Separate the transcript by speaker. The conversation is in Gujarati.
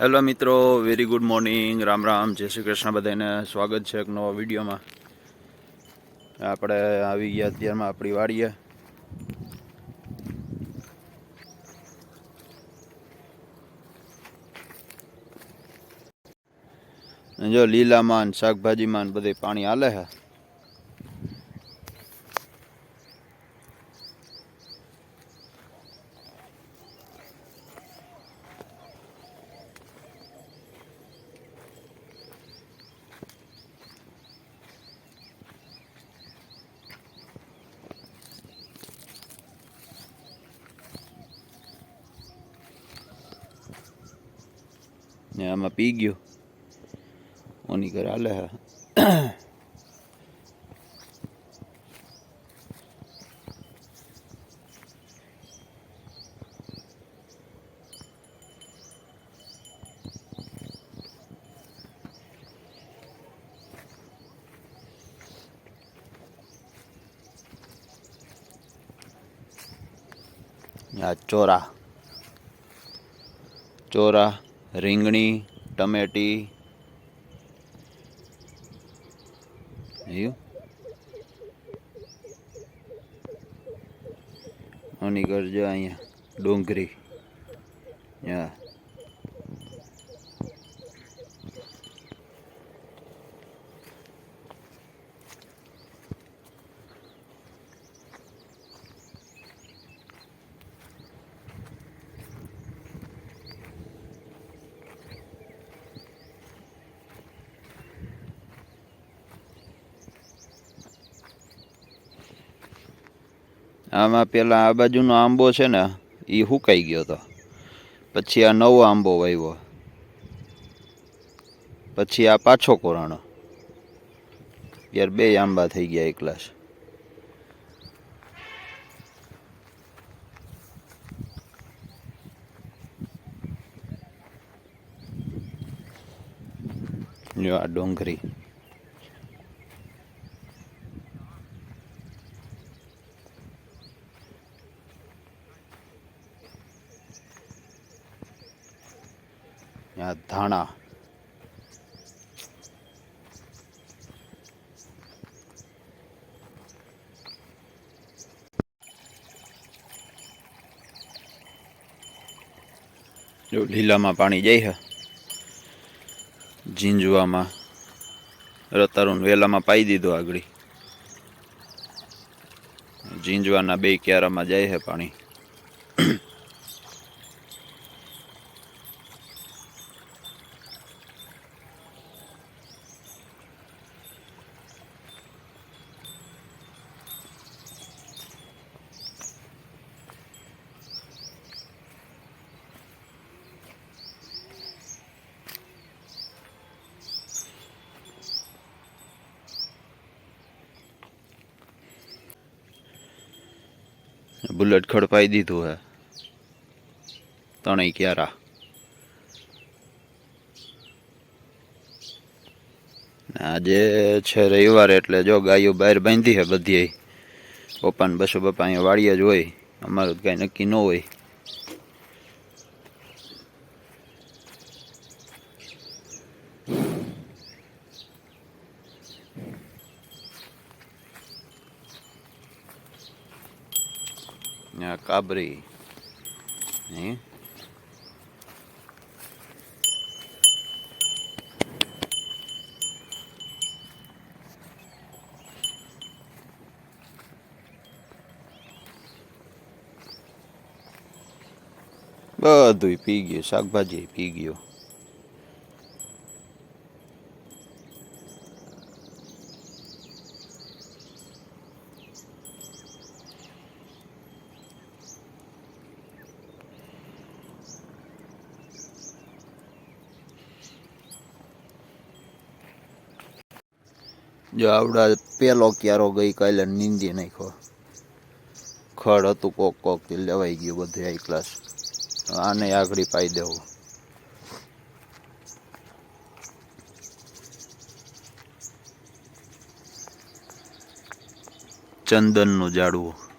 Speaker 1: હેલો મિત્રો very good morning Ram Ram, જય શ્રી કૃષ્ણ બધાને. સ્વાગત છે એક નવા વિડીયોમાં. આપણે આવી ગયા અત્યારમાં આપણી વાડીએ. જો લીલામાં શાકભાજીમાં બધે પાણી હાલે છે ને આમાં પી ગયો. ઓની ઘરે હાલે આ ચોરા. ચોરા. રીંગણી ટમેટી. આની કરજો અહીંયા ડુંગળી. હા. આમાં પહેલાં આ બાજુનો આંબો છે ને એ હુકાઈ ગયો હતો પછી આ નવો આંબો વાવ્યો પછી આ પાછો કોરાણો. યાર બે આંબા થઈ ગયા એકલાસ. આ ડોંગરી આ ધાણા. જો લીલામાં પાણી જાય છે ઝીંઝવામાં રતારું વેલામાં પાઈ દીધું આગળ. ઝીંઝવાના બે ક્યારામાં જાય છે પાણી. બુલેટ ખડપાઈ દીધું હે. ત્રણેય ક્યારા. આજે છે રવિવાર એટલે જો ગાયો બહાર બાંધી હે બધી. પપ્પાને બસો પપ્પા અહીંયા વાળીએ જ હોય. અમારું કાંઈ નક્કી ન હોય. આ કાબરી હે બધું પી ગયું શાકભાજી પી ગયું જો આવડા પેલો ક્યારો ગઈ કાલે નીંદી નાખ્યો. ખડ હતું કોક કોક લેવાઈ ગયું બધું આઈ ક્લાસ આને આગળ પાઈ દેવું. ચંદનનું ઝાડવું.